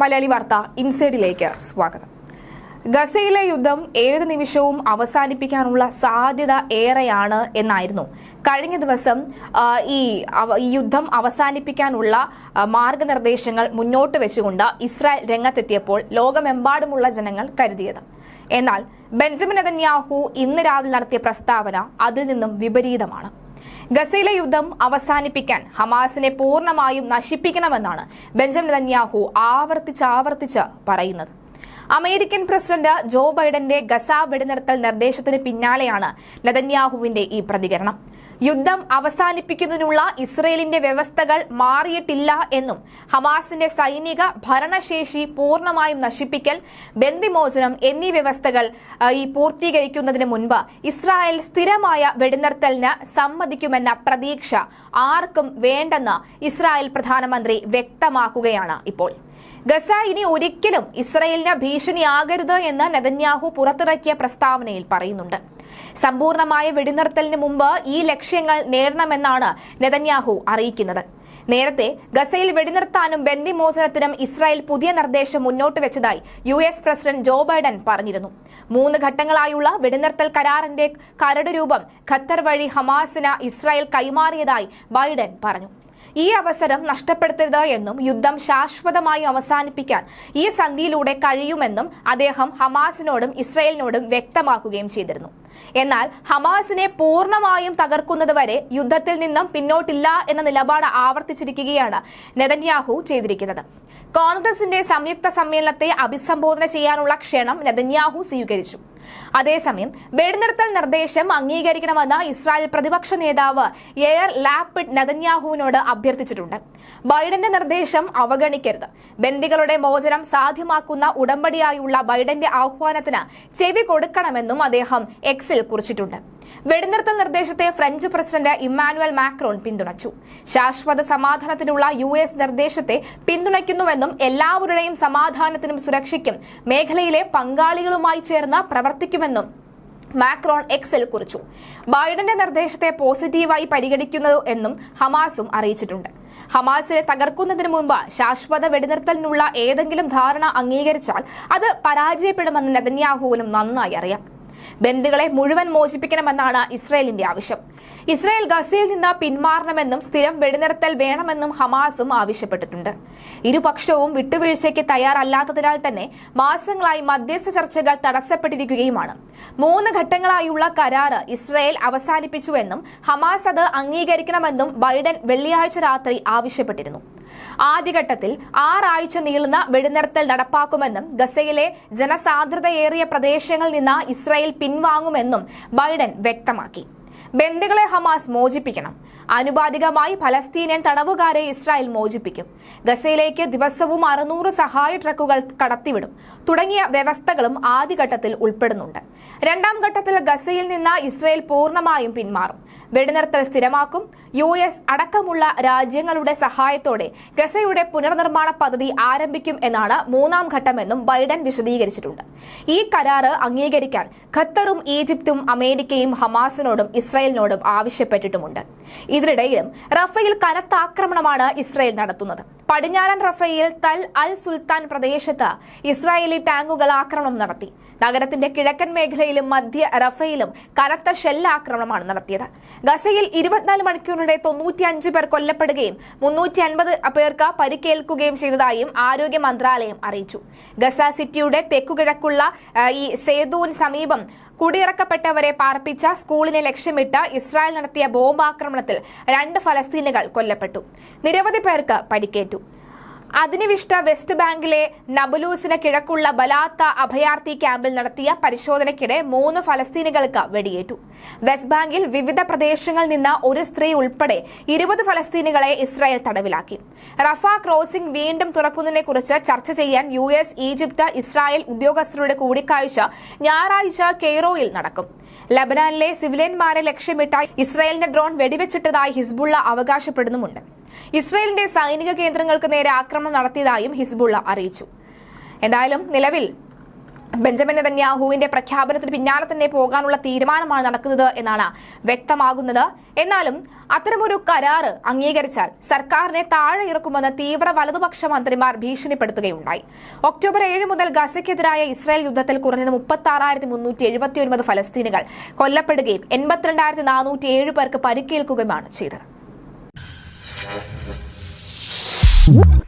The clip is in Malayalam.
മലയാളി വാർത്ത ഇൻസൈഡിലേക്ക് സ്വാഗതം. ഗസയിലെ യുദ്ധം ഏത് നിമിഷവും അവസാനിപ്പിക്കാനുള്ള സാധ്യത ഏറെയാണ് എന്നായിരുന്നു. കഴിഞ്ഞ ദിവസം ഈ യുദ്ധം അവസാനിപ്പിക്കാനുള്ള മാർഗനിർദ്ദേശങ്ങൾ മുന്നോട്ട് വെച്ചുകൊണ്ട് ഇസ്രായേൽ രംഗത്തെത്തിയപ്പോൾ ലോകമെമ്പാടുമുള്ള ജനങ്ങൾ കരുതിയത്. എന്നാൽ ബെഞ്ചമിൻ നെതന്യാഹു ഇന്ന് രാവിലെ നടത്തിയ പ്രസ്താവന അതിൽ നിന്നും വിപരീതമാണ്. ഗസയിലെ യുദ്ധം അവസാനിപ്പിക്കാൻ ഹമാസിനെ പൂർണമായും നശിപ്പിക്കണമെന്നാണ് ബെഞ്ചമിൻ നെതന്യാഹു ആവർത്തിച്ചാവർത്തിച്ച് പറയുന്നത്. അമേരിക്കൻ പ്രസിഡന്റ് ജോ ബൈഡന്റെ ഗസ വെടിനിർത്തൽ നിർദ്ദേശത്തിന് പിന്നാലെയാണ് നെതന്യാഹുവിന്റെ ഈ പ്രതികരണം. യുദ്ധം അവസാനിപ്പിക്കുന്നതിനുള്ള ഇസ്രയേലിന്റെ വ്യവസ്ഥകൾ മാറിയിട്ടില്ല എന്നും ഹമാസിന്റെ സൈനിക ഭരണശേഷി പൂർണമായും നശിപ്പിക്കൽ ബന്ദിമോചനം എന്നീ വ്യവസ്ഥകൾ ഈ പൂർത്തീകരിക്കുന്നതിന് മുൻപ് ഇസ്രായേൽ സ്ഥിരമായ വെടിനിർത്തലിന് സമ്മതിക്കുമെന്ന പ്രതീക്ഷ ആർക്കും വേണ്ടെന്ന് ഇസ്രായേൽ പ്രധാനമന്ത്രി വ്യക്തമാക്കുകയാണ് ഇപ്പോൾ. ഗസ ഇനി ഒരിക്കലും ഇസ്രയേലിന് ഭീഷണിയാകരുത് എന്ന് നെതന്യാഹു പുറത്തിറക്കിയ പ്രസ്താവനയിൽ പറയുന്നുണ്ട്. സമ്പൂർണമായ വെടിനിർത്തലിന് മുമ്പ് ഈ ലക്ഷ്യങ്ങൾ നേടണമെന്നാണ് നെതന്യാഹു അറിയിക്കുന്നത്. നേരത്തെ ഗസയിൽ വെടിനിർത്താനും ബന്ദിമോചനത്തിനും ഇസ്രായേൽ പുതിയ നിർദ്ദേശം മുന്നോട്ട് വെച്ചതായി U S president Joe Biden പറഞ്ഞിരുന്നു. മൂന്ന് ഘട്ടങ്ങളായുള്ള വെടിനിർത്തൽ കരാറിന്റെ കരട് രൂപം ഖത്തർ വഴി ഹമാസിന് ഇസ്രായേൽ കൈമാറിയതായി ബൈഡൻ പറഞ്ഞു. ഈ അവസരം നഷ്ടപ്പെടുത്തരുത് എന്നും യുദ്ധം ശാശ്വതമായി അവസാനിപ്പിക്കാൻ ഈ സന്ധിയിലൂടെ കഴിയുമെന്നും അദ്ദേഹം ഹമാസിനോടും ഇസ്രയേലിനോടും വ്യക്തമാക്കുകയും ചെയ്തിരുന്നു. എന്നാൽ ഹമാസിനെ പൂർണമായും തകർക്കുന്നതുവരെ യുദ്ധത്തിൽ നിന്നും പിന്നോട്ടില്ല എന്ന നിലപാട് ആവർത്തിച്ചിരിക്കുകയാണ് നെതന്യാഹു ചെയ്തിരിക്കുന്നത്. കോൺഗ്രസിന്റെ സംയുക്ത സമ്മേളനത്തെ അഭിസംബോധന ചെയ്യാനുള്ള ക്ഷണം നെതന്യാഹു സ്വീകരിച്ചു. അതേസമയം വെടിനിർത്തൽ നിർദ്ദേശം അംഗീകരിക്കണമെന്ന് ഇസ്രായേൽ പ്രതിപക്ഷ നേതാവ് എയർ ലാപ്പിഡ് നദന്യാഹുവിനോട് അഭ്യർത്ഥിച്ചിട്ടുണ്ട്. ബൈഡന്റെ നിർദ്ദേശം അവഗണിക്കരുത്. ബന്ദികളുടെ മോചനം സാധ്യമാക്കുന്ന ഉടമ്പടിയായുള്ള ബൈഡന്റെ ആഹ്വാനത്തിന് ചെവി കൊടുക്കണമെന്നും അദ്ദേഹം എക്സിൽ കുറിച്ചിട്ടുണ്ട്. വെടിനിർത്തൽ നിർദ്ദേശത്തെ ഫ്രഞ്ച് പ്രസിഡന്റ് ഇമ്മാനുവൽ മാക്രോൺ പിന്തുണച്ചു. ശാശ്വത സമാധാനത്തിനുള്ള യു എസ് നിർദ്ദേശത്തെ പിന്തുണയ്ക്കുന്നുവെന്നും എല്ലാവരുടെയും സമാധാനത്തിനും സുരക്ഷയ്ക്കും മേഖലയിലെ പങ്കാളികളുമായി ചേർന്ന് പ്രവർത്തിക്കുമെന്നും മാക്രോൺ എക്സിൽ കുറിച്ചു. ബൈഡന്റെ നിർദ്ദേശത്തെ പോസിറ്റീവായി പരിഗണിക്കുന്നു എന്നും ഹമാസും അറിയിച്ചിട്ടുണ്ട്. ഹമാസിനെ തകർക്കുന്നതിന് മുമ്പ് ശാശ്വത വെടിനിർത്തലിനുള്ള ഏതെങ്കിലും ധാരണ അംഗീകരിച്ചാൽ അത് പരാജയപ്പെടുമെന്ന് നെതന്യാഹുവിനും നന്നായി അറിയാം. ബന്ദികളെ മുഴുവൻ മോചിപ്പിക്കണമെന്നാണ് ഇസ്രയേലിന്റെ ആവശ്യം. ഇസ്രയേൽ ഗസയിൽ നിന്ന് പിന്മാറണമെന്നും സ്ഥിരം വെടിനിർത്തൽ വേണമെന്നും ഹമാസും ആവശ്യപ്പെട്ടിട്ടുണ്ട്. ഇരുപക്ഷവും വിട്ടുവീഴ്ചയ്ക്ക് തയ്യാറല്ലാത്തതിനാൽ തന്നെ മാസങ്ങളായി മധ്യസ്ഥ ചർച്ചകൾ തടസ്സപ്പെട്ടിരിക്കുകയുമാണ്. മൂന്ന് ഘട്ടങ്ങളായുള്ള കരാറ് ഇസ്രയേൽ അവസാനിപ്പിച്ചുവെന്നും ഹമാസ് അത് അംഗീകരിക്കണമെന്നും ബൈഡൻ വെള്ളിയാഴ്ച രാത്രി ആവശ്യപ്പെട്ടിരുന്നു. ആദ്യഘട്ടത്തിൽ ആറാഴ്ച നീളുന്ന വെടിനിർത്തൽ നടപ്പാക്കുമെന്നും ഗസയിലെ ജനസാന്ദ്രതയേറിയ പ്രദേശങ്ങളിൽ നിന്ന് ഇസ്രായേൽ പിൻവാങ്ങുമെന്നും ബൈഡൻ വ്യക്തമാക്കി. ബന്ദികളെ ഹമാസ് മോചിപ്പിക്കണം. ആനുപാതികമായി ഫലസ്തീനിയൻ തടവുകാരെ ഇസ്രായേൽ മോചിപ്പിക്കും. ഗസയിലേക്ക് ദിവസവും അറുന്നൂറ് സഹായ ട്രക്കുകൾ കടത്തിവിടും. തുടങ്ങിയ വ്യവസ്ഥകളും ആദ്യഘട്ടത്തിൽ ഉൾപ്പെടുന്നുണ്ട്. രണ്ടാം ഘട്ടത്തിൽ ഗസയിൽ നിന്ന് ഇസ്രായേൽ പൂർണമായും പിന്മാറും. വെടിനിർത്തൽ സ്ഥിരമാക്കും. യു എസ് അടക്കമുള്ള രാജ്യങ്ങളുടെ സഹായത്തോടെ ഗസയുടെ പുനർനിർമ്മാണ പദ്ധതി ആരംഭിക്കും എന്നാണ് മൂന്നാം ഘട്ടമെന്നും ബൈഡൻ വിശദീകരിച്ചിട്ടുണ്ട്. ഈ കരാറ് അംഗീകരിക്കാൻ ഖത്തറും ഈജിപ്തും അമേരിക്കയും ഹമാസിനോടും ഇസ്രായേലിനോടും ആവശ്യപ്പെട്ടിട്ടുമുണ്ട്. ഇതിനിടയിലും റഫേൽ കനത്ത ആക്രമണമാണ് ഇസ്രായേൽ നടത്തുന്നത്. പടിഞ്ഞാറൻ റഫേൽ തൽ അൽ സുൽത്താൻ പ്രദേശത്ത് ഇസ്രായേലി ടാങ്കുകൾ ആക്രമണം നടത്തി. നഗരത്തിന്റെ കിഴക്കൻ മേഖലയിലും മധ്യ റഫയിലും കനത്ത ഷെല്ലാക്രമണമാണ് നടത്തിയത്. ഗസയിൽ ഇരുപത്തിനാല് മണിക്കൂറിനിടെ തൊണ്ണൂറ്റിയഞ്ച് പേർ കൊല്ലപ്പെടുകയും മുന്നൂറ്റി അൻപത് പേർക്ക് പരിക്കേൽക്കുകയും ചെയ്തതായും ആരോഗ്യ മന്ത്രാലയം അറിയിച്ചു. ഗസ സിറ്റിയുടെ തെക്കുകിഴക്കുള്ള ഈ സേതൂൻ സമീപം കുടിയിറക്കപ്പെട്ടവരെ പാർപ്പിച്ച സ്കൂളിനെ ലക്ഷ്യമിട്ട് ഇസ്രായേൽ നടത്തിയ ബോംബാക്രമണത്തിൽ രണ്ട് ഫലസ്തീനുകൾ കൊല്ലപ്പെട്ടു. നിരവധി പേർക്ക് പരിക്കേറ്റു. അധിനിവിഷ്ട വെസ്റ്റ് ബാങ്കിലെ നബുലൂസിന് കിഴക്കുള്ള ബലാത്ത അഭയാർത്ഥി ക്യാമ്പിൽ നടത്തിയ പരിശോധനയ്ക്കിടെ മൂന്ന് ഫലസ്തീനികൾക്ക് വെടിയേറ്റു. വെസ്റ്റ് ബാങ്കിൽ വിവിധ പ്രദേശങ്ങളിൽ നിന്ന് ഒരു സ്ത്രീ ഉൾപ്പെടെ ഇരുപത് ഫലസ്തീനികളെ ഇസ്രായേൽ തടവിലാക്കി. റഫ ക്രോസിംഗ് വീണ്ടും തുറക്കുന്നതിനെക്കുറിച്ച് ചർച്ച ചെയ്യാൻ യു എസ് ഈജിപ്ത് ഇസ്രായേൽ ഉദ്യോഗസ്ഥരുടെ കൂടിക്കാഴ്ച ഞായറാഴ്ച കെയ്റോയിൽ നടക്കും. ലബനാനിലെ സിവിലിയന്മാരെ ലക്ഷ്യമിട്ട ഇസ്രായേലിന്റെ ഡ്രോൺ വെടിവെച്ചിട്ടതായി ഹിസ്ബുള്ള അവകാശപ്പെടുന്നുമുണ്ട്. ഇസ്രായേലിന്റെ സൈനിക കേന്ദ്രങ്ങൾക്ക് നേരെ ആക്രമണം നടത്തിയതായും ഹിസ്ബുള്ള അറിയിച്ചു. എന്തായാലും നിലവിൽ ബെഞ്ചമിൻ നെതന്യാഹുവിന്റെ പ്രഖ്യാപനത്തിന് പിന്നാലെ തന്നെ പോകാനുള്ള തീരുമാനമാണ് നടക്കുന്നത് എന്നാണ് വ്യക്തമാകുന്നത്. എന്നാലും അത്തരമൊരു കരാറ് അംഗീകരിച്ചാൽ സർക്കാരിനെ താഴെ ഇറക്കുമെന്ന് തീവ്ര വലതുപക്ഷ മന്ത്രിമാർ ഭീഷണിപ്പെടുത്തുകയുണ്ടായി. ഒക്ടോബർ ഏഴ് മുതൽ ഗസയ്ക്കെതിരായ ഇസ്രായേൽ യുദ്ധത്തിൽ കുറഞ്ഞത് മുപ്പത്തി ആറായിരത്തി മുന്നൂറ്റി എഴുപത്തി ഒൻപത് ഫലസ്തീനുകൾ കൊല്ലപ്പെടുകയും എൺപത്തിരണ്ടായിരത്തി നാനൂറ്റി ഏഴ് പേർക്ക് പരിക്കേൽക്കുകയുമാണ് ചെയ്തത്. Woo!